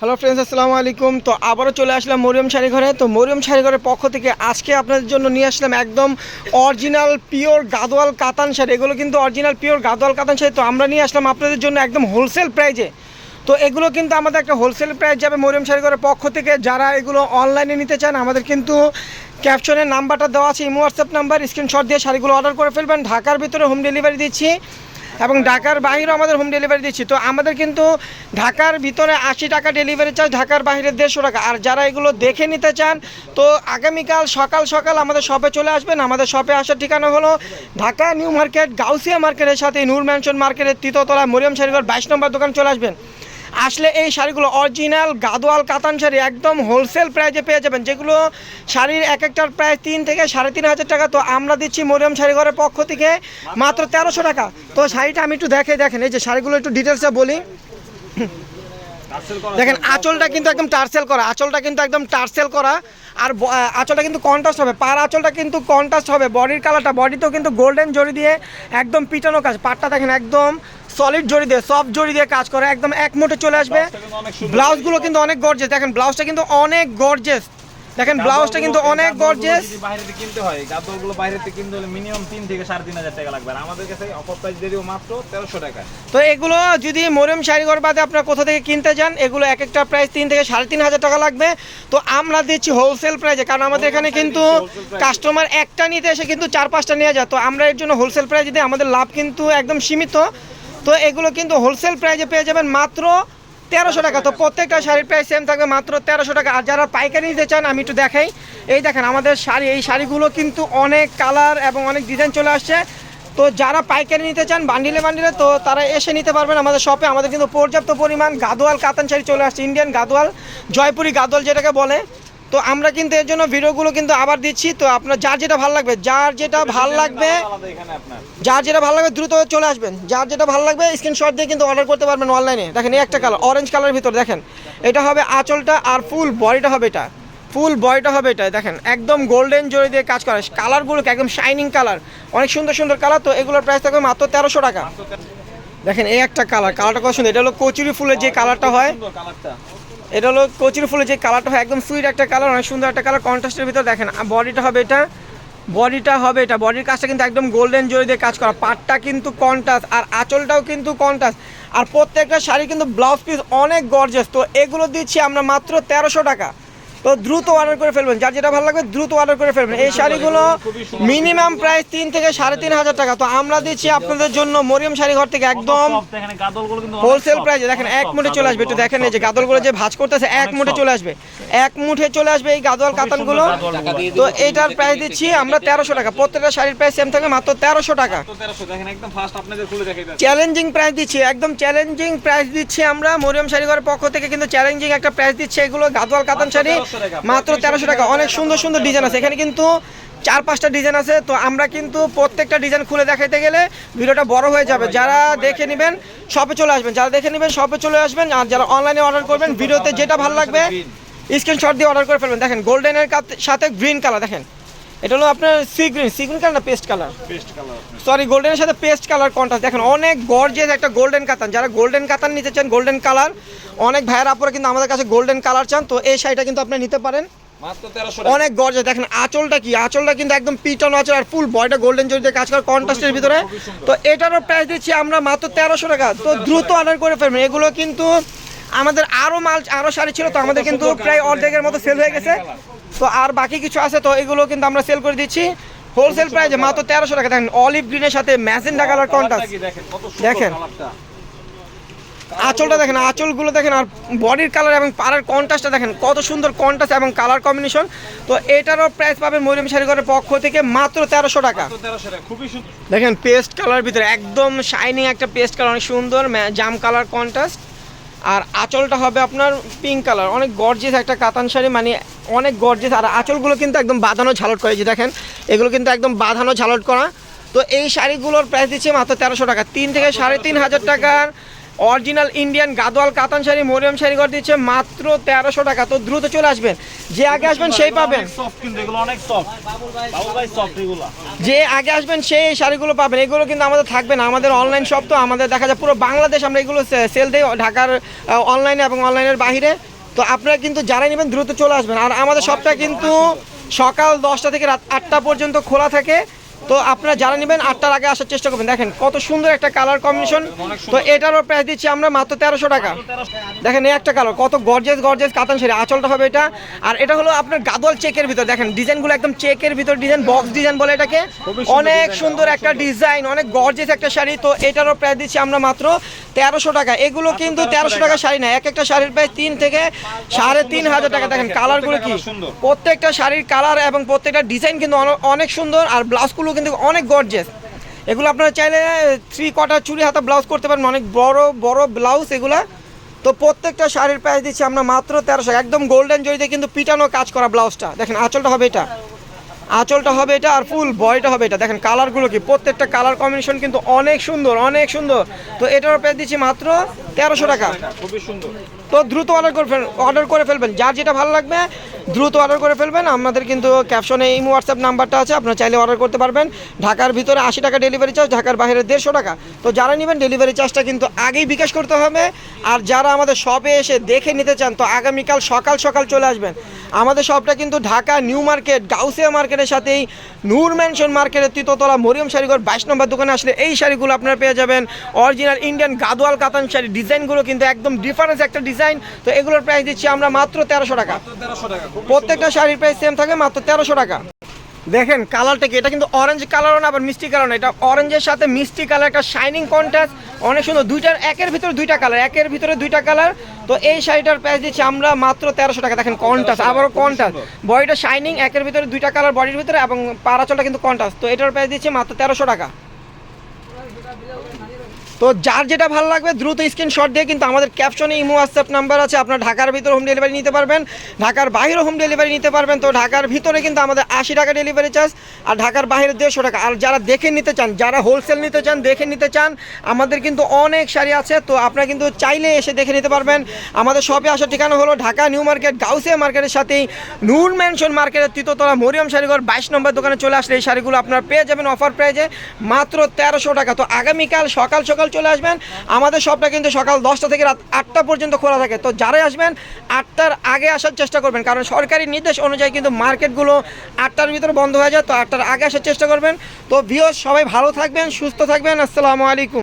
Hello friends, আসসালামু আলাইকুম। তো আবারও চলে আসলাম মরিয়ম শাড়ি ঘরে তো মরিয়ম শাড়ি ঘরের পক্ষ থেকে আজকে আপনাদের জন্য নিয়ে আসলাম একদম অরিজিনাল পিওর গাদোয়াল কাতান শাড়ি। এগুলো কিন্তু অরিজিনাল পিওর গাদোয়াল কাতান শাড়ি। তো আমরা নিয়ে আসলাম আপনাদের জন্য একদম হোলসেল প্রাইজে তো এগুলো কিন্তু আমাদের একটা হোলসেল প্রাইস যাবে মরিয়ম শাড়ি ঘরের পক্ষ থেকে। যারা এগুলো অনলাইনে নিতে চান, আমাদের কিন্তু ক্যাপশনের নাম্বারটা দেওয়া আছে, ইমো হোয়াটসঅ্যাপ নাম্বার স্ক্রিনশট দিয়ে শাড়িগুলো অর্ডার করে ফেলবেন। ঢাকার ভিতরে হোম ডেলিভারি দিচ্ছি। এবং ঢাকার বাইরেও আমাদের হোম ডেলিভারি দিচ্ছি। তো আমাদের কিন্তু ঢাকার ভিতরে আশি টাকা ডেলিভারি চার্জ ঢাকার বাইরে দেড়শো টাকা। আর যারা এগুলো দেখে নিতে চান, তো আগামীকাল সকাল সকাল আমাদের শপে চলে আসবেন। আমাদের শপে আসার ঠিকানা হলো ঢাকা নিউ মার্কেট, গাউসিয়া মার্কেটের সাথে নূর ম্যানশন মার্কেটের তৃতীয়তলা মরিয়াম শাড়িঘর বাইশ নম্বর দোকান চলে আসবেন। আসলে এই শাড়িগুলো অরিজিনাল গাদোয়াল কাতান শাড়ি, একদম হোলসেল প্রাইজে পেয়ে যাবেন। যেগুলো শাড়ির এক একটার প্রায় তিন থেকে সাড়ে তিন হাজার টাকা। তো আমরা দিচ্ছি মরিয়ম শাড়িঘরের পক্ষ থেকে মাত্র তেরোশো টাকা। তো শাড়িটা আমি একটু দেখে, দেখেন, এই যে শাড়িগুলো একটু ডিটেলসে বলি। দেখেন, আঁচলটা কিন্তু একদম টার্সেল করা, আঁচলটা কিন্তু একদম টার্সেল করা। আর আঁচলটা কিন্তু কন্ট্রাস্ট হবে। পার আঁচলটা কিন্তু কন্ট্রাস্ট হবে। বডির কালারটা বডিতেও কিন্তু গোল্ডেন জড়ি দিয়ে একদম পিটানো কাজ। পাটটা দেখেন, একদম সলিড জড়ি দিয়ে সফট জড়ি দিয়ে কাজ করে একদম এক মুঠে চলে আসবে। ব্লাউজগুলো কিন্তু অনেক গর্জেস দেখেন ব্লাউজটা কিন্তু অনেক গর্জেস দেখেন ব্লাউজটা কিন্তু অনেক গর্জেস বাইরে থেকে কিনতে হয় গাদরগুলো বাইরে থেকে কিনতে হলে মিনিমাম তিন থেকে সাড়ে তিন হাজার টাকা লাগবে। আর আমাদের কাছে অফার প্রাইস দিব মাত্র তেরোশো টাকা। তো এগুলো যদি মরিয়ম শাড়িঘর বাদে আপনারা কোথা থেকে কিনতে যান এগুলো এক একটা প্রাইস তিন থেকে সাড়ে তিন হাজার টাকা লাগবে। তো আমরা দিচ্ছি হোলসেল প্রাইজে কারণ আমাদের এখানে কিন্তু কাস্টমার একটা নিতে এসে কিন্তু চার পাঁচটা নিয়ে যায়। তো আমরা এর জন্য হোলসেল প্রাইজে দিই আমাদের লাভ কিন্তু একদম সীমিত। তো এগুলো কিন্তু হোলসেল প্রাইজে পেয়ে যাবেন মাত্র তেরোশো টাকা। তো প্রত্যেকটা শাড়ির প্রাইস সেম থাকবে মাত্র তেরোশো টাকা। আর যারা পাইকারি নিতে চান, আমি একটু দেখাই। এই দেখেন, আমাদের শাড়ি, এই শাড়িগুলো কিন্তু অনেক কালার এবং অনেক ডিজাইন চলে আসছে। তো যারা পাইকারি নিতে চান বান্ডিলে বান্ডিলে তো তারা এসে নিতে পারবেন আমাদের শপে আমাদের কিন্তু পর্যাপ্ত পরিমাণ গাদোয়াল কাতান শাড়ি চলে আসছে ইন্ডিয়ান গাদোয়াল, জয়পুরি গাদোয়াল যেটাকে বলে। তো আমরা কিন্তু এর জন্য ভিডিওগুলো কিন্তু আবার দিচ্ছি। তো আপনার যার যেটা ভালো লাগবে যার যেটা ভালো লাগবে যার যেটা ভালো লাগবে দ্রুত চলে আসবেন। যার যেটা ভালো লাগবে স্ক্রিনশট দিয়ে কিন্তু অর্ডার করতে পারবেন অনলাইনে দেখেন এই একটা কালার অরেঞ্জ কালারের ভিতর দেখেন। এটা হবে আঁচলটা আর ফুল বডিটা হবে এটা। ফুল বডিটা হবে এটা দেখেন। একদম গোল্ডেন জড়ি দিয়ে কাজ করা। কালারগুলো একদম শাইনিং কালার অনেক সুন্দর সুন্দর কালার তো এগুলোর প্রাইস থাকবে মাত্র তেরোশো টাকা। দেখেন এই একটা কালার কালারটা কত সুন্দর। এটা হলো কচুরি ফুলের যে কালারটা হয়। এটা হলো কচুর ফুলের যে কালারটা হয়, একদম সুইট একটা কালার, অনেক সুন্দর একটা কালার কন্ট্রাস্টের ভিতরে দেখেন, আর বডিটা হবে এটা বডিটা হবে এটা বডির কাজটা কিন্তু একদম গোল্ডেন জরি দিয়ে কাজ করা, পাটটা কিন্তু কন্টাস আর আঁচলটাও কিন্তু কন্টাস আর প্রত্যেকটা শাড়ি কিন্তু ব্লাউজ পিস অনেক গর্জেস তো এগুলো দিচ্ছি আমরা মাত্র তেরোশো টাকা। তো দ্রুত অর্ডার করে ফেলবেন। যার যেটা ভালো লাগবে, দ্রুত অর্ডার করে ফেলবেন। এই শাড়িগুলো মিনিমাম প্রাইস তিন থেকে সাড়ে তিন হাজার টাকা। তো আমরা দিচ্ছি আপনাদের জন্য মরিয়ম শাড়ি ঘর থেকে একদম হোলসেল প্রাইসে দেখেন, এক মুঠে চলে আসবে। একটু দেখেন এই যে গাদলগুলো যে ভাঁজ করতেছে, এক মুঠে চলে আসবে। এক মুঠে চলে আসবে এই গাদল কাতানগুলো। তো এইটার প্রাইস দিচ্ছি আমরা তেরোশো টাকা। প্রত্যেকটা শাড়ির প্রাইস সেম থাকবে, মাত্র তেরোশো টাকা। চ্যালেঞ্জিং প্রাইস দিচ্ছি, একদম চ্যালেঞ্জিং প্রাইস দিচ্ছি আমরা মরিয়ম শাড়িঘরের পক্ষ থেকে। কিন্তু চ্যালেঞ্জিং একটা প্রাইস দিচ্ছে এগুলো গাদওয়াল কাতান শাড়ি। মাত্র তেরোশো টাকা। অনেক সুন্দর সুন্দর ডিজাইন আছে। এখানে কিন্তু চার পাঁচটা ডিজাইন আছে। তো আমরা কিন্তু প্রত্যেকটা ডিজাইন খুলে দেখাইতে গেলে ভিডিওটা বড় হয়ে যাবে। যারা দেখে নেবেন শপে চলে আসবেন। যারা দেখে নেবেন শপে চলে আসবেন। আর যারা অনলাইনে অর্ডার করবেন ভিডিওতে যেটা ভালো লাগবে স্ক্রিনশট দিয়ে অর্ডার করে ফেলবেন। দেখেন গোল্ডেনের সাথে গ্রিন কালার দেখেন। এটা হলো আপনার sea green sea green colour না paste colour best colour sorry গোল্ডেনের সাথে পেস্ট কালার কন্ট্রাস্ট দেখেন অনেক গর্জিয়াস একটা গোল্ডেন কাতান। যারা গোল্ডেন কাতান নিতে চান গোল্ডেন কালার অনেক ভাইয়ের আপুরা কিন্তু আমাদের কাছে গোল্ডেন কালার চান তো এই শাড়িটা কিন্তু আপনি নিতে পারেন। অনেক গর্জিয়াস দেখেন আঁচলটা কি? আঁচলটা কিন্তু একদম পিটন আঁচল আর ফুল বয়টা গোল্ডেন জড়িতে কাজ করে কন্ট্রাস্টের ভিতরে। তো এটারও প্রাইস দিচ্ছি আমরা মাত্র তেরোশো টাকা। তো দ্রুত অর্ডার করে ফেলবেন। এগুলো কিন্তু আমাদের আরও মাল আরও শাড়ি ছিল তো আমাদের কিন্তু প্রায় অর্ধেকের মতো সেল হয়ে গেছে। তো আর বাকি কিছু আছে তো এগুলো কিন্তু আমরা সেল করে দিচ্ছি। হোলসেল প্রাইসে মাত্র তেরোশো টাকা। দেখেন অলিভ গ্রিনের সাথে ম্যাজেন্ডা কালার কন্ট্রাস্ট দেখেন? আঁচলটা দেখেন আঁচলগুলো দেখেন আর বডির কালার এবং পাড়ার কন্ট্রাস্টটা দেখেন কত সুন্দর কন্ট্রাস্ট এবং কালার কম্বিনেশন তো এটারও প্রাইস পাবেন মরিয়ম শাড়িঘরের পক্ষ থেকে মাত্র তেরোশো টাকা। দেখেন পেস্ট কালার ভিতরে একদম শাইনিং একটা পেস্ট কালার অনেক সুন্দর জাম কালার কন্ট্রাস্ট আর আঁচলটা হবে আপনার পিঙ্ক কালার অনেক গর্জেস একটা কাতান শাড়ি মানে অনেক গর্জেস আর আঁচলগুলো কিন্তু একদম বাঁধানো ঝালট করে যে দেখেন, এগুলো কিন্তু একদম বাঁধানো ঝালট করা। তো এই শাড়িগুলোর প্রাইস দিচ্ছে মাত্র তেরোশো টাকা। তিন থেকে সাড়ে তিন হাজার টাকার অরিজিনাল ইন্ডিয়ান গাদোয়াল কাতান শাড়ি মরিয়ম শাড়ি ঘর দিচ্ছে মাত্র তেরোশো টাকা। তো দ্রুত চলে আসবেন। যে আগে আসবেন সেই পাবেন। সফট কিন্তু এগুলো অনেক সফট বাবুল ভাই সফট এগুলো। যে আগে আসবেন সেই শাড়িগুলো পাবেন। এগুলো কিন্তু আমাদের থাকবে না। আমাদের অনলাইন শপ তো আমাদের দেখা যায় পুরো বাংলাদেশ আমরা এগুলো সেল দিই ঢাকার অনলাইনে এবং অনলাইনের বাইরে তো আপনারা কিন্তু যারাই নেবেন দ্রুত চলে আসবেন। আর আমাদের শপটা কিন্তু সকাল দশটা থেকে রাত আটটা পর্যন্ত খোলা থাকে। তো আপনারা যারা নেবেন আটটার আগে আসার চেষ্টা করবেন। দেখেন কত সুন্দর একটা কালার কম্বিনেশন তো এটারও প্রাইস দিচ্ছি আমরা মাত্র তেরোশো টাকা। দেখেন এই একটা কালার কত গর্জেস গর্জেস কাতান শাড়ি। আঁচলটা হবে এটা। আর এটা হলো আপনার গাদোয়াল চেকের ভিতর। দেখেন ডিজাইনগুলো একদম চেকের ভিতর ডিজাইন বক্স ডিজাইন বলে এটাকে। অনেক সুন্দর একটা ডিজাইন অনেক গর্জেস একটা শাড়ি। তো এটারও প্রাইস দিচ্ছি আমরা মাত্র তেরোশো টাকা। এগুলো কিন্তু তেরোশো টাকা। শাড়ি না। এক একটা শাড়ির প্রাইস তিন থেকে সাড়ে তিন হাজার টাকা। দেখেন কালারগুলো কি। প্রত্যেকটা শাড়ির কালার এবং প্রত্যেকটা ডিজাইন কিন্তু অনেক সুন্দর। আর ব্লাউজগুলো কিন্তু অনেক গর্জেস এগুলো আপনারা চাইলে থ্রি কটা চুরি হাতা ব্লাউজ করতে পারেন, অনেক বড় বড় ব্লাউজ এগুলা। তো প্রত্যেকটা শাড়ির প্রাইস দিচ্ছি আমরা মাত্র তেরোশো। একদম গোল্ডেন জড়িতে কিন্তু পিটানো কাজ করা ব্লাউজটা দেখেন, আঁচলটা হবে এটা। আঁচলটা হবে এটা আর ফুল বয়টা হবে এটা। দেখেন কালারগুলো কি? প্রত্যেকটা কালার কম্বিনেশন কিন্তু অনেক সুন্দর অনেক সুন্দর। তো এটার প্রাইস দিচ্ছি মাত্র তেরোশো টাকা। খুবই সুন্দর। তো দ্রুত অর্ডার করে ফেল অর্ডার করে ফেলবেন। যার যেটা ভালো লাগবে দ্রুত অর্ডার করে ফেলবেন। আমাদের কিন্তু ক্যাপশনে এই হোয়াটসঅ্যাপ নাম্বারটা আছে আপনারা চাইলে অর্ডার করতে পারবেন। ঢাকার ভিতরে আশি টাকা ডেলিভারি চার্জ ঢাকার বাইরে দেড়শো টাকা। তো যারা নেবেন ডেলিভারি চার্জটা কিন্তু আগেই বিকাশ করতে হবে। আর যারা আমাদের শপে এসে দেখে নিতে চান তো আগামীকাল সকাল সকাল চলে আসবেন। আমাদের শপটা কিন্তু ঢাকা নিউ মার্কেট গাউসিয়া মার্কেটের সাথেই নূর ম্যানশন মার্কেটের তৃতীয়তলা মরিয়ম শাড়িঘর বাইশ নম্বর দোকানে আসলে এই শাড়িগুলো আপনারা পেয়ে যাবেন। অরিজিনাল ইন্ডিয়ান গাদোয়াল কাতান শাড়ি ডিজাইনগুলো কিন্তু একদম ডিফারেন্স একটা ডিজাইন। তো এগুলোর প্রাইস দিচ্ছি আমরা মাত্র তেরোশো টাকা। প্রত্যেকটা শাড়ির প্রাইস সেম থাকে মাত্র তেরোশো টাকা। দেখেন কালারটা কি? এটা কিন্তু অরেঞ্জ কালারও না আবার মিষ্টি কালার না। এটা অরেঞ্জের সাথে মিষ্টি কালার একটা শাইনিং কন্ট্রাস্ট অনেক সুন্দর। দুইটার একের ভিতরে দুইটা কালার একের ভিতরে দুইটা কালার। তো এই শাড়িটার প্রাইস দিচ্ছি আমরা মাত্র তেরোশো টাকা। দেখেন কন্ট্রাস্ট আবারও কন্ট্রাস্ট বডিটা শাইনিং একের ভিতরে দুইটা কালার বডির ভিতরে এবং পারাচলটা কিন্তু কন্ট্রাস্ট তো এটার প্রাইস দিচ্ছি মাত্র তেরোশো টাকা। তো যার যেটা ভালো লাগবে, দ্রুত স্ক্রিনশট দিয়ে কিন্তু আমাদের ক্যাপশনে ইমো হোয়াটসঅ্যাপ নাম্বার আছে। আপনার ঢাকার ভিতরে হোম ডেলিভারি নিতে পারবেন, ঢাকার বাইরে হোম ডেলিভারি নিতে পারবেন। তো ঢাকার ভিতরে কিন্তু আমাদের আশি টাকা ডেলিভারি চার্জ আর ঢাকার বাইরে দেড়শো টাকা। আর যারা দেখে নিতে চান, যারা হোলসেল নিতে চান, দেখে নিতে চান, আমাদের কিন্তু অনেক শাড়ি আছে। তো আপনারা কিন্তু চাইলে এসে দেখে নিতে পারবেন। আমাদের শপে আসার ঠিকানা হলো ঢাকা নিউ মার্কেট, গাউসিয়া মার্কেটের সাথেই নূর ম্যানশন মার্কেটের তৃতীয়তলা মরিয়ম শাড়িঘর, বাইশ নম্বর দোকানে চলে আসলে এই শাড়িগুলো আপনারা পেয়ে যাবেন অফার প্রাইজে মাত্র তেরোশো টাকা। তো আগামীকাল সকাল সকাল সকাল চলে আসবেন। আমাদের শপটা কিন্তু সকাল দশটা থেকে রাত আটটা পর্যন্ত খোলা থাকে। তো যারাই আসবেন, আটটার আগে আসার চেষ্টা করবেন। কারণ সরকারি নির্দেশ অনুযায়ী কিন্তু মার্কেটগুলো আটটার ভিতরে বন্ধ হয়ে যায়। তো আটটার আগে আসার চেষ্টা করবেন। তো ভিও সবাই ভালো থাকবেন, সুস্থ থাকবেন। আসসালামু আলাইকুম।